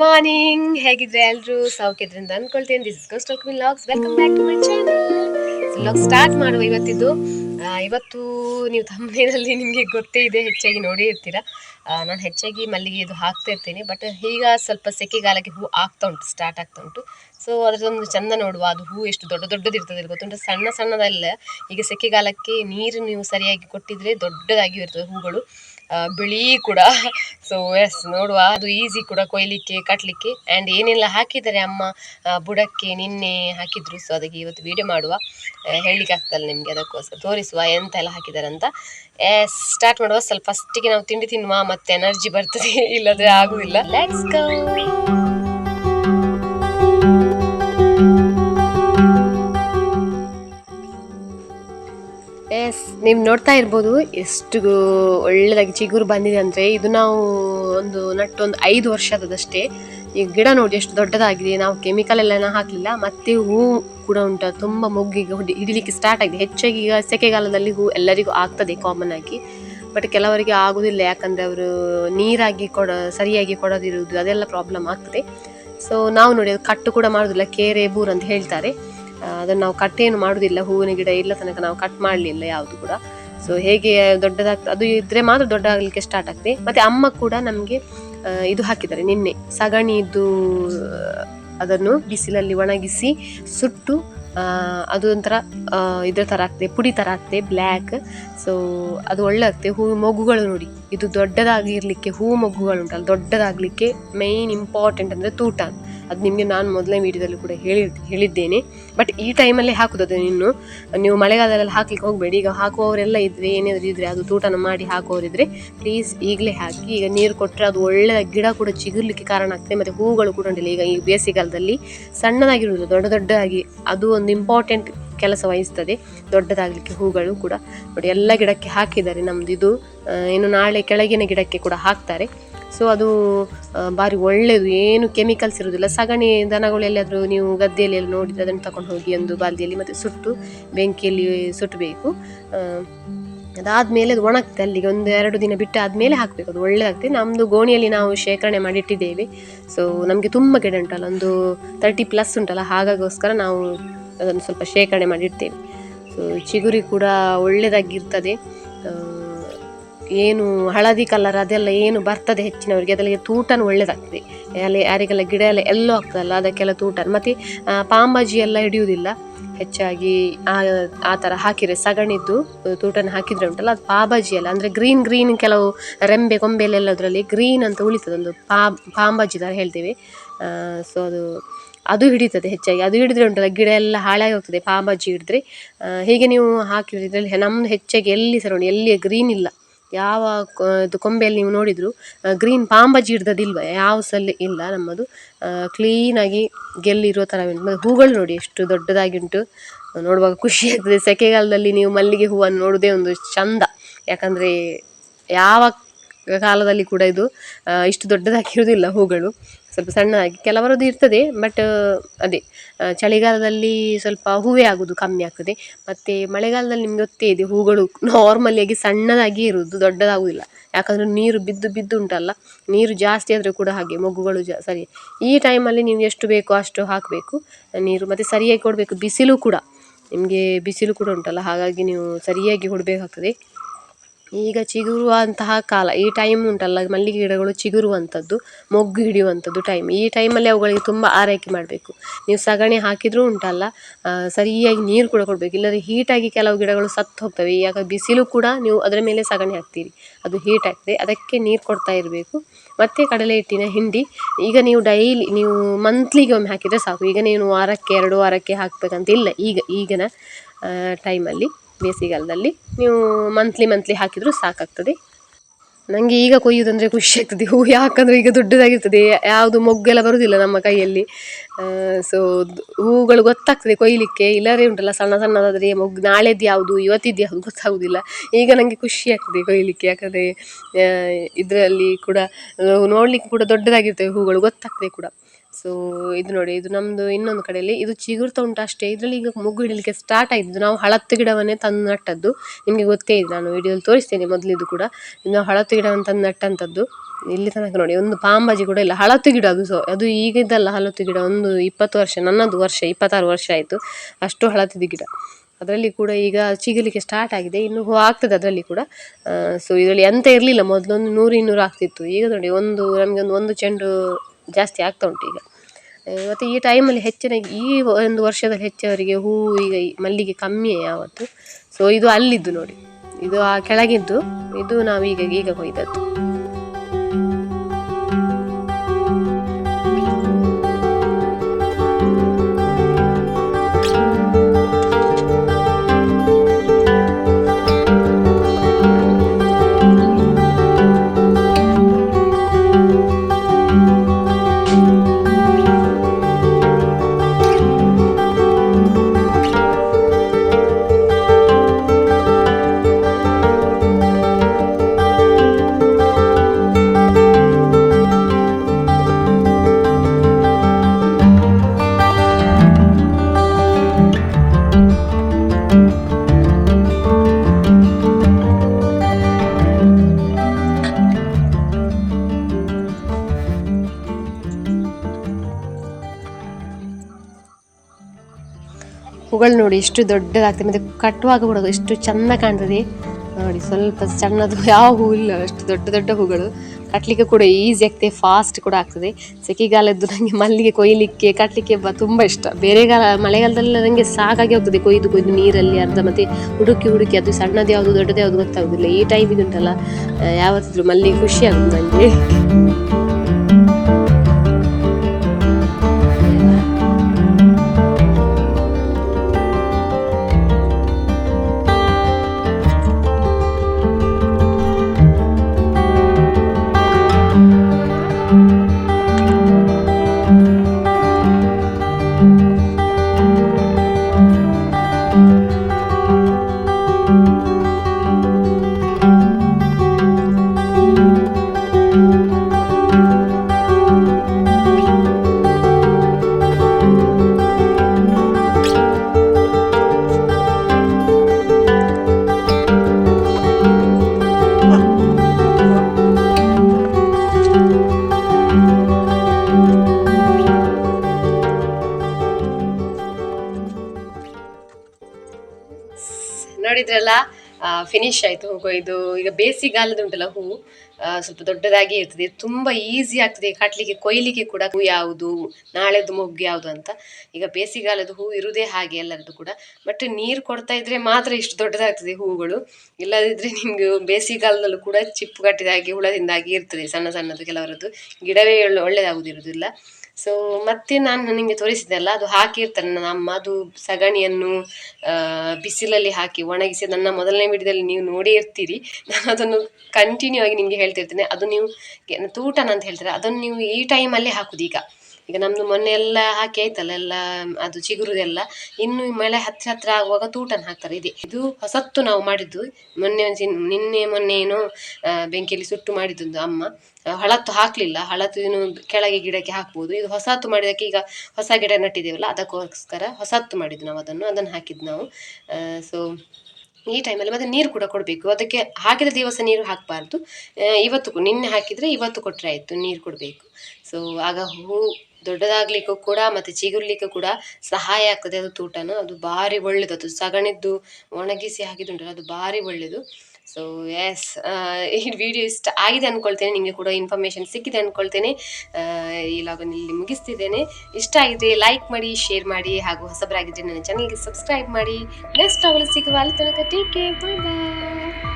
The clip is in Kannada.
ಮಾರ್ನಿಂಗ್ ಹೇಗಿದ್ರೆ ಎಲ್ಲರೂ ಸೌಖ್ಯದ್ರಿಂದ ಅನ್ಕೊಳ್ತೀನಿ this is coastal queen vlogs welcome back to my channel vlog start ಮಾಡುವ ಇವತ್ತಿದ್ದು. ಇವತ್ತು ನೀವು ತಮ್ಮನೇನಲ್ಲಿ ನಿಮಗೆ ಗೊತ್ತೇ ಇದೆ, ಹೆಚ್ಚಾಗಿ ನೋಡೇ ಇರ್ತೀರ. ನಾನು ಹೆಚ್ಚಾಗಿ ಮಲ್ಲಿಗೆ ಇದು ಹಾಕ್ತಾ ಇರ್ತೀನಿ. ಬಟ್ ಈಗ ಸ್ವಲ್ಪ ಸೆಕೆಗಾಲಕ್ಕೆ ಹೂ ಆಗ್ತಾ ಉಂಟು ಸ್ಟಾರ್ಟ್ ಆಗ್ತಾ ಉಂಟು. ಸೊ ಅದರದೊಂದು ಚಂದ ನೋಡುವ. ಅದು ಹೂ ಎಷ್ಟು ದೊಡ್ಡ ದೊಡ್ಡದಿರ್ತದೆ ಗೊತ್ತುಂಟು. ಸಣ್ಣ ಸಣ್ಣದಲ್ಲ. ಈಗ ಸೆಕೆಗಾಲಕ್ಕೆ ನೀರು ನೀವು ಸರಿಯಾಗಿ ಕೊಟ್ಟಿದ್ರೆ ದೊಡ್ಡದಾಗಿ ಇರ್ತದೆ ಹೂಗಳು. ಬಿಳಿ ಕೂಡ. ಸೊ ಎಸ್ ನೋಡುವ. ಅದು ಈಸಿ ಕೂಡ ಕೊಯ್ಲಿಕ್ಕೆ ಕಟ್ಟಲಿಕ್ಕೆ ಆ್ಯಂಡ್ ಏನೆಲ್ಲ ಹಾಕಿದ್ದಾರೆ ಅಮ್ಮ? ಬುಡಕ್ಕೆ ನಿನ್ನೆ ಹಾಕಿದ್ರು. ಸೊ ಅದಕ್ಕೆ ಇವತ್ತು ವೀಡಿಯೋ ಮಾಡುವ. ಹೇಳಲಿಕ್ಕೆ ಆಗ್ತಲ್ಲ ನಿಮಗೆ ಅದಕ್ಕೋಸ್ಕರ. ತೋರಿಸುವ ಎಂತ ಎಲ್ಲ ಹಾಕಿದ್ದಾರೆ ಅಂತ ಎಸ್ ಸ್ಟಾರ್ಟ್ ಮಾಡುವ. ಸ್ವಲ್ಪ ಫಸ್ಟಿಗೆ ನಾವು ತಿಂಡಿ ತಿನ್ನುವ. ಮತ್ತೆ ಎನರ್ಜಿ ಬರ್ತದೆ. ಇಲ್ಲದ್ರೆ ಆಗುದಿಲ್ಲ. ಲೆಟ್ಸ್ ಗೋ ಎಸ್ ನೀವು ನೋಡ್ತಾ ಇರ್ಬೋದು ಎಷ್ಟು ಒಳ್ಳೆದಾಗಿ ಚಿಗುರು ಬಂದಿದೆ ಅಂದರೆ ಇದು ನಾವು ಒಂದು ನಟ್ಟು ಒಂದು ಐದು ವರ್ಷ ಆದದಷ್ಟೇ ಈ ಗಿಡ ನೋಡಿ ಎಷ್ಟು ದೊಡ್ಡದಾಗಿದೆ. ನಾವು ಕೆಮಿಕಲ್ ಎಲ್ಲ ಹಾಕಲಿಲ್ಲ, ಮತ್ತೆ ಹೂವು ಕೂಡ ಉಂಟು. ತುಂಬ ಮೊಗ್ಗಿಗೆ ಹೊಡಿ ಹಿಡಿಲಿಕ್ಕೆ ಸ್ಟಾರ್ಟ್ ಆಗಿದೆ. ಹೆಚ್ಚಾಗಿ ಈಗ ಸೆಕೆಗಾಲದಲ್ಲಿ ಹೂ ಎಲ್ಲರಿಗೂ ಆಗ್ತದೆ ಕಾಮನ್ ಆಗಿ. ಬಟ್ ಕೆಲವರಿಗೆ ಆಗೋದಿಲ್ಲ, ಯಾಕಂದರೆ ಅವರು ನೀರಾಗಿ ಕೊಡ ಸರಿಯಾಗಿ ಕೊಡದಿರುವುದು, ಅದೆಲ್ಲ ಪ್ರಾಬ್ಲಮ್ ಆಗ್ತದೆ. ಸೊ ನಾವು ನೋಡಿ, ಅದು ಕಟ್ಟು ಕೂಡ ಮಾಡೋದಿಲ್ಲ, ಕೇರೆ ಬೂರ್ ಅಂತ ಹೇಳ್ತಾರೆ. ಅದನ್ನು ನಾವು ಕಟ್ ಏನು ಮಾಡುವುದಿಲ್ಲ ಹೂವಿನ ಗಿಡ ಇಲ್ಲ ತನಕ ನಾವು ಕಟ್ ಮಾಡಲಿಲ್ಲ ಯಾವುದು ಕೂಡ. ಸೊ ಹೇಗೆ ದೊಡ್ಡದಾಗ್ತದೆ ಅದು ಇದ್ರೆ ಮಾತ್ರ ದೊಡ್ಡ ಆಗಲಿಕ್ಕೆ ಸ್ಟಾರ್ಟ್ ಆಗ್ತದೆ. ಮತ್ತೆ ಅಮ್ಮ ಕೂಡ ನಮಗೆ ಇದು ಹಾಕಿದ್ದಾರೆ ನಿನ್ನೆ, ಸಗಣಿದು ಅದನ್ನು ಬಿಸಿಲಲ್ಲಿ ಒಣಗಿಸಿ ಸುಟ್ಟು ಅದು ಒಂಥರ ಇದ್ರ ಥರ ಆಗ್ತದೆ, ಪುಡಿ ಥರ ಆಗ್ತದೆ ಬ್ಲ್ಯಾಕ್ ಸೊ ಅದು ಒಳ್ಳೆ ಆಗ್ತದೆ ಹೂ, ಮೊಗ್ಗುಗಳು ನೋಡಿ, ಇದು ದೊಡ್ಡದಾಗಿರಲಿಕ್ಕೆ ಹೂ ಮೊಗ್ಗುಗಳು ಉಂಟಲ್ಲ ದೊಡ್ಡದಾಗಲಿಕ್ಕೆ ಮೇಯ್ನ್ ಇಂಪಾರ್ಟೆಂಟ್ ಅಂದರೆ ತೂಟ ಅದು ನಿಮಗೆ ನಾನು ಮೊದಲನೇ ವೀಡಿಯೋದಲ್ಲಿ ಕೂಡ ಹೇಳಿ, ಹೇಳಿದ್ದೇನೆ. ಬಟ್ ಈ ಟೈಮಲ್ಲಿ ಹಾಕೋದು ಇನ್ನು. ನೀವು ಮಳೆಗಾಲದಲ್ಲಿ ಹಾಕ್ಲಿಕ್ಕೆ ಹೋಗಬೇಡಿ. ಈಗ ಹಾಕುವವರೆಲ್ಲ ಇದ್ದರೆ ಏನಾದರೂ ಇದ್ದರೆ ಅದು ತೂಟನ ಮಾಡಿ ಹಾಕುವವರಿದ್ರೆ ಪ್ಲೀಸ್ ಈಗಲೇ ಹಾಕಿ. ಈಗ ನೀರು ಕೊಟ್ಟರೆ ಅದು ಒಳ್ಳೆಯ ಗಿಡ ಕೂಡ ಚಿಗುರ್ಲಿಕ್ಕೆ ಕಾರಣ ಆಗ್ತದೆ. ಮತ್ತು ಹೂಗಳು ಕೂಡ ಉಂಟಿಲ್ಲ ಈಗ ಈ ಬೇಸಿಗೆಗಾಲದಲ್ಲಿ ಸಣ್ಣದಾಗಿರುವುದು, ದೊಡ್ಡ ದೊಡ್ಡದಾಗಿ ಅದು ಒಂದು ಇಂಪಾರ್ಟೆಂಟ್ ಕೆಲಸ ವಹಿಸ್ತದೆ. ದೊಡ್ಡದಾಗಲಿಕ್ಕೆ ಹೂಗಳು ಕೂಡ. ನೋಡಿ, ಎಲ್ಲ ಗಿಡಕ್ಕೆ ಹಾಕಿದ್ದಾರೆ ನಮ್ದು ಇದು. ಇನ್ನು ನಾಳೆ ಕೆಳಗಿನ ಗಿಡಕ್ಕೆ ಕೂಡ ಹಾಕ್ತಾರೆ. ಸೊ ಅದು ಭಾರಿ ಒಳ್ಳೆಯದು ಏನು ಕೆಮಿಕಲ್ಸ್ ಇರೋದಿಲ್ಲ ಸಗಣಿ ದನಗಳೆಲ್ಲಾದರೂ ನೀವು ಗದ್ದೆಯಲ್ಲಿ ಎಲ್ಲ ನೋಡಿದರೆ ಅದನ್ನು ತಗೊಂಡು ಹೋಗಿ ಒಂದು ಬಾಲ್ದಿಯಲ್ಲಿ ಮತ್ತು ಸುಟ್ಟು ಬೆಂಕಿಯಲ್ಲಿ ಸುಟ್ಟಬೇಕು. ಅದಾದಮೇಲೆ ಅದು ಒಣಗ್ತದೆ ಅಲ್ಲಿಗೆ. ಒಂದು ಎರಡು ದಿನ ಬಿಟ್ಟು ಆದಮೇಲೆ ಹಾಕಬೇಕು. ಅದು ಒಳ್ಳೆಯದಾಗ್ತದೆ ನಮ್ಮದು ಗೋಣಿಯಲ್ಲಿ ನಾವು ಶೇಖರಣೆ ಮಾಡಿಟ್ಟಿದ್ದೇವೆ. ಸೊ ನಮಗೆ ತುಂಬ ಗಿಡ ಉಂಟಲ್ಲ. ಒಂದು ತರ್ಟಿ ಪ್ಲಸ್ ಉಂಟಲ್ಲ. ಹಾಗಾಗೋಸ್ಕರ ನಾವು ಅದನ್ನು ಸ್ವಲ್ಪ ಶೇಖರಣೆ ಮಾಡಿಡ್ತೇವೆ. ಸೊ ಚಿಗುರಿ ಕೂಡ ಒಳ್ಳೆಯದಾಗಿರ್ತದೆ ಏನು ಹಳದಿ ಕಲರ್ ಅದೆಲ್ಲ ಏನು ಬರ್ತದೆ ಹೆಚ್ಚಿನವರಿಗೆ. ಅದೆಲ್ಲ ತೂಟನು ಒಳ್ಳೆಯದಾಗ್ತದೆ ಅಲ್ಲಿ ಯಾರಿಗೆಲ್ಲ ಗಿಡ ಎಲ್ಲ ಎಲ್ಲೋ ಆಗ್ತದಲ್ಲ, ಅದಕ್ಕೆಲ್ಲ ತೂಟ ಮತ್ತು ಪಾಂಬಾಜಿ ಎಲ್ಲ ಹಿಡಿಯುವುದಿಲ್ಲ. ಹೆಚ್ಚಾಗಿ ಆ ಆ ಥರ ಹಾಕಿದರೆ ಸಗಣಿದ್ದು ತೂಟನ ಹಾಕಿದ್ರೆ ಉಂಟಲ್ಲ, ಅದು ಪಾಂಬಾಜಿ ಅಲ್ಲ. ಅಂದರೆ ಗ್ರೀನ್ ಗ್ರೀನ್ ಕೆಲವು ರೆಂಬೆ ಕೊಂಬೆಲೆಲ್ಲ ಅದರಲ್ಲಿ ಗ್ರೀನ್ ಅಂತ ಉಳಿತದೆ. ಒಂದು ಪಾ ಪಾಂಬಾಜಿ ಥರ ಹೇಳ್ತೇವೆ. ಸೊ ಅದು ಅದು ಹಿಡಿತದೆ ಹೆಚ್ಚಾಗಿ. ಅದು ಹಿಡಿದ್ರೆ ಉಂಟಲ್ಲ, ಗಿಡ ಎಲ್ಲ ಹಾಳಾಗಿ ಹೋಗ್ತದೆ ಪಾಂಬಾಜಿ ಹಿಡಿದ್ರೆ. ಹೀಗೆ ನೀವು ಹಾಕಿದ್ರೆ ಇದರಲ್ಲಿ ನಮ್ಮದು ಹೆಚ್ಚಾಗಿ ಎಲ್ಲಿ ಸರ್ ನೋಡಿ ಎಲ್ಲಿ ಗ್ರೀನ್ ಇಲ್ಲ. ಯಾವ ಇದು ಕೊಂಬೆಯಲ್ಲಿ ನೀವು ನೋಡಿದ್ರು ಗ್ರೀನ್ ಪಾಂಬಾಜಿ ಹಿಡ್ದದಿಲ್ವ ಯಾವ ಸಲ ಇಲ್ಲ ನಮ್ಮದು. ಕ್ಲೀನಾಗಿ ಗೆಲ್ಲಿರುವ ಥರ ಉಂಟು. ಮತ್ತು ಹೂಗಳು ನೋಡಿ ಎಷ್ಟು ದೊಡ್ಡದಾಗಿ ಉಂಟು ನೋಡುವಾಗ ಖುಷಿ ಆಗ್ತದೆ. ಸೆಕೆಗಾಲದಲ್ಲಿ ನೀವು ಮಲ್ಲಿಗೆ ಹೂವನ್ನು ನೋಡೋದೇ ಒಂದು ಚಂದ. ಯಾಕಂದರೆ ಯಾವ ಕಾಲದಲ್ಲಿ ಕೂಡ ಇದು ಇಷ್ಟು ದೊಡ್ಡದಾಗಿರುವುದಿಲ್ಲ ಹೂಗಳು. ಸ್ವಲ್ಪ ಸಣ್ಣದಾಗಿ, ಕೆಲವರದ್ದು ಇರ್ತದೆ ಬಟ್ ಅದೇ ಚಳಿಗಾಲದಲ್ಲಿ ಸ್ವಲ್ಪ ಹೂವೇ ಆಗೋದು ಕಮ್ಮಿ ಆಗ್ತದೆ. ಮತ್ತು ಮಳೆಗಾಲದಲ್ಲಿ ನಿಮ್ಗೆ ಗೊತ್ತೇ ಇದೆ, ಹೂಗಳು ನಾರ್ಮಲಿಯಾಗಿ ಸಣ್ಣದಾಗಿ ಇರುವುದು, ದೊಡ್ಡದಾಗುವುದಿಲ್ಲ. ಯಾಕಂದರೆ ನೀರು ಬಿದ್ದು ಬಿದ್ದು ಉಂಟಲ್ಲ, ನೀರು ಜಾಸ್ತಿ ಆದರೆ ಕೂಡ ಹಾಗೆ ಮೊಗ್ಗುಗಳು ಜಾ, ಸರಿ, ಈ ಟೈಮಲ್ಲಿ ನೀವು ಎಷ್ಟು ಬೇಕೋ ಅಷ್ಟು ಹಾಕಬೇಕು, ನೀರು, ಮತ್ತು ಸರಿಯಾಗಿ ಕೊಡಬೇಕು, ಬಿಸಿಲು ಕೂಡ. ನಿಮಗೆ ಬಿಸಿಲು ಕೂಡ ಉಂಟಲ್ಲ, ಹಾಗಾಗಿ ನೀವು ಸರಿಯಾಗಿ ಕೊಡಬೇಕಾಗ್ತದೆ. ಈಗ ಚಿಗುರುವಂತಹ ಕಾಲ, ಈ ಟೈಮ್ ಉಂಟಲ್ಲ, ಮಲ್ಲಿಗೆ ಗಿಡಗಳು ಚಿಗುರುವಂಥದ್ದು ಮೊಗ್ಗು ಹಿಡಿಯುವಂಥದ್ದು ಟೈಮ್ ಈ ಟೈಮಲ್ಲಿ ಅವುಗಳಿಗೆ ತುಂಬ ಆರೈಕೆ ಮಾಡಬೇಕು. ನೀವು ಸಗಣಿ ಹಾಕಿದರೂ ಉಂಟಲ್ಲ ಸರಿಯಾಗಿ ನೀರು ಕೂಡ ಕೊಡಬೇಕು. ಇಲ್ಲದ್ರೆ ಹೀಟಾಗಿ ಕೆಲವು ಗಿಡಗಳು ಸತ್ತು ಹೋಗ್ತವೆ. ಈಗ ಬಿಸಿಲು ಕೂಡ ನೀವು ಅದರ ಮೇಲೆ ಸಗಣಿ ಹಾಕ್ತೀರಿ. ಅದು ಹೀಟ್ ಆಗ್ತದೆ. ಅದಕ್ಕೆ ನೀರು ಕೊಡ್ತಾ ಇರಬೇಕು. ಮತ್ತು ಕಡಲೆ ಹಿಟ್ಟಿನ ಹಿಂಡಿ. ಈಗ ನೀವು ಡೈಲಿ ನೀವು ಮಂತ್ಲಿಗೆ ಒಮ್ಮೆ ಹಾಕಿದರೆ ಸಾಕು. ಈಗ ನೀನು ವಾರಕ್ಕೆ, ಎರಡು ವಾರಕ್ಕೆ ಹಾಕಬೇಕಂತ ಇಲ್ಲ. ಈಗ, ಈಗಿನ ಟೈಮಲ್ಲಿ ಬೇಸಿಗೆಗಾಲದಲ್ಲಿ ನೀವು ಮಂತ್ಲಿ ಮಂತ್ಲಿ ಹಾಕಿದರೂ ಸಾಕಾಗ್ತದೆ. ನನಗೆ ಈಗ ಕೊಯ್ಯೋದಂದರೆ ಖುಷಿ ಆಗ್ತದೆ. ಹೂ, ಯಾಕಂದರೆ ಈಗ ದೊಡ್ಡದಾಗಿರ್ತದೆ. ಯಾವುದು ಮೊಗ್ಗೆಲ್ಲ ಬರುವುದಿಲ್ಲ ನಮ್ಮ ಕೈಯಲ್ಲಿ. ಸೊ ಹೂಗಳು ಗೊತ್ತಾಗ್ತದೆ ಕೊಯ್ಲಿಕ್ಕೆ. ಇಲ್ಲರೇ ಉಂಟಲ್ಲ, ಸಣ್ಣ ಸಣ್ಣದಾದರೆ ಮೊಗ್ಗು ನಾಳೆದು ಯಾವುದು, ಇವತ್ತಿದ್ದು ಯಾವುದು ಗೊತ್ತಾಗೋದಿಲ್ಲ. ಈಗ ನನಗೆ ಖುಷಿ ಆಗ್ತದೆ ಕೊಯ್ಲಿಕ್ಕೆ. ಯಾಕಂದರೆ ಇದರಲ್ಲಿ ಕೂಡ, ನೋಡಲಿಕ್ಕೆ ಕೂಡ ದೊಡ್ಡದಾಗಿರ್ತವೆ ಹೂಗಳು, ಗೊತ್ತಾಗ್ತದೆ ಕೂಡ. ಸೊ ಇದು ನೋಡಿ, ಇದು ನಮ್ಮದು ಇನ್ನೊಂದು ಕಡೆಯಲ್ಲಿ. ಇದು ಚಿಗುರ್ತಾ ಉಂಟು ಅಷ್ಟೇ. ಇದರಲ್ಲಿ ಈಗ ಮೊಗ್ಗು ಹಿಡಲಿಕ್ಕೆ ಸ್ಟಾರ್ಟ್ ಆಯಿತು ನಾವು ಹಳತ್ತು ಗಿಡವನ್ನೇ ತಂದು ನಟ್ಟದ್ದು ನಿಮಗೆ ಗೊತ್ತೇ ಇದೆ, ನಾನು ವಿಡಿಯೋದಲ್ಲಿ ತೋರಿಸ್ತೇನೆ ಮೊದಲಿದ್ದು ಕೂಡ. ಇದು ನಾವು ಹಳತ್ತು ಗಿಡವನ್ನು ತಂದು ನಟ್ಟಂಥದ್ದು ಇಲ್ಲಿ ತನಕ ನೋಡಿ, ಒಂದು ಪಾಂಬಾಜಿ ಕೂಡ ಇಲ್ಲ. ಹಳತ್ತು ಗಿಡ ಅದು ಸೊ, ಅದು ಈಗ ಇದ್ದಲ್ಲ ಹಳತ್ತು ಗಿಡ. ಒಂದು ಇಪ್ಪತ್ತು ವರ್ಷ, ನನ್ನದು ವರ್ಷ, ಇಪ್ಪತ್ತಾರು ವರ್ಷ ಆಯಿತು. ಅಷ್ಟು ಹಳತ್ತಿದ ಗಿಡ. ಅದರಲ್ಲಿ ಕೂಡ ಈಗ ಚಿಗಲಿಕ್ಕೆ ಸ್ಟಾರ್ಟ್ ಆಗಿದೆ. ಇನ್ನು ಹೂ ಆಗ್ತದೆ ಅದರಲ್ಲಿ ಕೂಡ. ಸೊ ಇದರಲ್ಲಿ ಎಂತ ಇರಲಿಲ್ಲ ಮೊದಲೊಂದು ನೂರು, ಇನ್ನೂರು ಆಗ್ತಿತ್ತು. ಈಗ ನೋಡಿ, ಒಂದು, ನಮಗೆ ಒಂದು ಒಂದು ಚೆಂಡು ಜಾಸ್ತಿ ಆಗ್ತಾ ಉಂಟು ಈಗ. ಮತ್ತು ಈ ಟೈಮಲ್ಲಿ ಹೆಚ್ಚಿನ ಈ ಒಂದು ವರ್ಷದಲ್ಲಿ ಹೆಚ್ಚವರಿಗೆ ಹೂವು ಈಗ ಮಲ್ಲಿಗೆ ಕಮ್ಮಿಯೇ ಯಾವತ್ತು. ಸೊ ಇದು ಅಲ್ಲಿದ್ದು ನೋಡಿ. ಇದು ಆ ಕೆಳಗಿದ್ದು. ಇದು ನಾವು ಈಗ ಈಗ ಕೊಯ್ದದ್ದು. ಹೂಗಳು ನೋಡಿ ಎಷ್ಟು ದೊಡ್ಡದಾಗ್ತದೆ. ಮತ್ತೆ ಕಟ್ಟುವಾಗ ಕೂಡ ಎಷ್ಟು ಚೆಂದ ಕಾಣ್ತದೆ. ನೋಡಿ ಸ್ವಲ್ಪ ಸಣ್ಣದು ಯಾವ ಹೂ ಇಲ್ಲ ಅಷ್ಟು ದೊಡ್ಡ ದೊಡ್ಡ ಹೂಗಳು. ಕಟ್ಟಲಿಕ್ಕೆ ಕೂಡ ಈಸಿ ಆಗ್ತದೆ ಫಾಸ್ಟ್ ಕೂಡ ಆಗ್ತದೆ. ಸೆಕೆಗಾಲದ್ದು ನನಗೆ ಮಲ್ಲಿಗೆ ಕೊಯ್ಲಿಕ್ಕೆ ಕಟ್ಟಲಿಕ್ಕೆ ತುಂಬ ಇಷ್ಟ. ಬೇರೆ ಬೇರೆಗಾಲ ಮಳೆಗಾಲದಲ್ಲ ನನಗೆ ಸಾಕಾಗಿ ಹೋಗ್ತದೆ, ಕೊಯ್ದು ಕೊಯ್ದು ನೀರಲ್ಲಿ ಅರ್ಧ ಮತ್ತೆ ಹುಡುಕಿ ಹುಡುಕಿ ಅದು ಸಣ್ಣದು ಯಾವುದು ದೊಡ್ಡದು ಯಾವುದು ಗೊತ್ತಾಗೋದಿಲ್ಲ. ಈ ಟೈಮಿಗೆ ಉಂಟಲ್ಲ ಯಾವತ್ತಿದ್ರು ಮಲ್ಲಿಗೆ ಖುಷಿ ಆಗುತ್ತೆ ನನಗೆ ಫಿನಿಶ್ ಆಯಿತು ಹೂ ಇದು ಈಗ ಬೇಸಿಗೆಗಾಲದ ಉಂಟಲ್ಲ ಹೂ ಸ್ವಲ್ಪ ದೊಡ್ಡದಾಗಿ ಇರ್ತದೆ. ತುಂಬಾ ಈಸಿ ಆಗ್ತದೆ. ಕಟ್ಲಿಕ್ಕೆ, ಕೊಯ್ಲಿಕ್ಕೆ ಕೂಡ ಹೂ ಯಾವುದು ನಾಳೆದು ಮೊಗ್ಗು ಯಾವುದು ಅಂತ. ಈಗ ಬೇಸಿಗೆಗಾಲದ ಹೂ ಇರುವುದೇ ಹಾಗೆ ಎಲ್ಲರದ್ದು ಕೂಡ. ಬಟ್ ನೀರು ಕೊಡ್ತಾ ಇದ್ರೆ ಮಾತ್ರ ಇಷ್ಟು ದೊಡ್ಡದಾಗ್ತದೆ ಹೂಗಳು. ಇಲ್ಲದಿದ್ರೆ ನಿಮ್ಗೆ ಬೇಸಿಗೆಗಾಲದಲ್ಲೂ ಕೂಡ ಚಿಪ್ಪು ಕಟ್ಟಿದಾಗಿ, ಹುಳದಿಂದಾಗಿ ಇರ್ತದೆ ಸಣ್ಣ ಸಣ್ಣದು ಕೆಲವರದ್ದು. ಗಿಡವೇ ಒಳ್ಳೆ ಒಳ್ಳೆದಾಗುದಿರುವುದಿಲ್ಲ ಸೊ ಮತ್ತೆ ನಾನು ನಿಮಗೆ ತೋರಿಸಿದ್ದೆಲ್ಲ ಅದು ಹಾಕಿರ್ತಾರೆ ನನ್ನ ಅಮ್ಮ, ಅದು ಸಗಣಿಯನ್ನು ಬಿಸಿಲಲ್ಲಿ ಹಾಕಿ ಒಣಗಿಸಿ ನನ್ನ ಮೊದಲನೇ ವಿಡಿಯೋದಲ್ಲಿ ನೀವು ನೋಡೇ ಇರ್ತೀರಿ. ನಾನು ಅದನ್ನು ಕಂಟಿನ್ಯೂ ಆಗಿ ನಿಮಗೆ ಹೇಳ್ತಿರ್ತೇನೆ. ಅದು ನೀವು ತೂಟನ ಅಂತ ಹೇಳ್ತಾರೆ. ಅದನ್ನು ನೀವು ಈ ಟೈಮಲ್ಲಿ ಹಾಕುದು ಈಗ ಈಗ ನಮ್ದು ಮೊನ್ನೆ ಎಲ್ಲ ಹಾಕಿ ಆಯ್ತಲ್ಲ, ಎಲ್ಲ ಅದು ಚಿಗುರುದೆಲ್ಲ. ಇನ್ನು ಮಳೆ ಹತ್ರ ಹತ್ರ ಆಗುವಾಗ ತೂಟನ ಹಾಕ್ತಾರೆ, ಇದೆ. ಇದು ಹೊಸತ್ತು ನಾವು ಮಾಡಿದ್ದು. ಮೊನ್ನೆ ಒಂದು ನಿನ್ನೆ ಮೊನ್ನೆ ಏನೋ ಬೆಂಕಿಯಲ್ಲಿ ಸುಟ್ಟು ಮಾಡಿದ್ದು ಅಮ್ಮ. ಹಳತ್ತು ಹಾಕ್ಲಿಲ್ಲ. ಹಳತ್ತು ಇನ್ನು ಕೆಳಗೆ ಗಿಡಕ್ಕೆ ಹಾಕ್ಬೋದು. ಇದು ಹೊಸತ್ತು ಮಾಡಿದಕ್ಕೆ ಈಗ ಹೊಸ ಗಿಡ ನಟ್ಟಿದ್ದೇವಲ್ಲ, ಅದಕ್ಕೋಸ್ಕರ ಹೊಸತ್ತು ಮಾಡಿದ್ದು ನಾವು ಅದನ್ನು. ಅದನ್ನು ಹಾಕಿದ್ದು ನಾವು. ಸೊ ಈ ಟೈಮಲ್ಲಿ ಮತ್ತೆ ನೀರು ಕೂಡ ಕೊಡಬೇಕು. ಅದಕ್ಕೆ ಹಾಕಿದ ದಿವಸ ನೀರು ಹಾಕಬಾರ್ದು. ಇವತ್ತು ನಿನ್ನೆ ಹಾಕಿದರೆ ಇವತ್ತು ಕೊಟ್ಟರೆ ಆಯಿತು, ನೀರು ಕೊಡಬೇಕು. ಸೊ ಆಗ ಹೂ ದೊಡ್ಡದಾಗ್ಲಿಕ್ಕೂ ಕೂಡ ಮತ್ತೆ ಚಿಗುರ್ಲಿಕ್ಕೂ ಕೂಡ ಸಹಾಯ ಆಗ್ತದೆ. ಅದು ತೂಟನ, ಅದು ಭಾರಿ ಒಳ್ಳೇದು. ಅದು ಸಗಣಿದ್ದು ಒಣಗಿಸಿ ಹಾಕಿದುಂಟಲ್ಲ ಅದು ಭಾರಿ ಒಳ್ಳೆಯದು ಸೊ ಎಸ್ ಈ ವಿಡಿಯೋ ಇಷ್ಟ ಆಗಿದೆ ಅಂದ್ಕೊಳ್ತೇನೆ ನಿಮಗೆ ಕೂಡ ಇನ್ಫಾರ್ಮೇಷನ್ ಸಿಕ್ಕಿದೆ ಅಂದ್ಕೊಳ್ತೇನೆ ಈ ಲಾಗನ್ ಇಲ್ಲಿ ಮುಗಿಸ್ತಿದ್ದೇನೆ. ಇಷ್ಟ ಆಗಿದ್ರೆ ಲೈಕ್ ಮಾಡಿ ಶೇರ್ ಮಾಡಿ ಹಾಗೂ ಹೊಸಬರಾಗಿದ್ದರೆ ನನ್ನ ಚಾನಲ್ಗೆ ಸಬ್ಸ್ಕ್ರೈಬ್ ಮಾಡಿ. ನೆಕ್ಸ್ಟ್ ಅವಳು ಸಿಗುವ ಅಲ್ಲಿ ತನಕ ಟೇಕ್ ಕೇರ್ ಬಾಯ್ ಬಾಯ್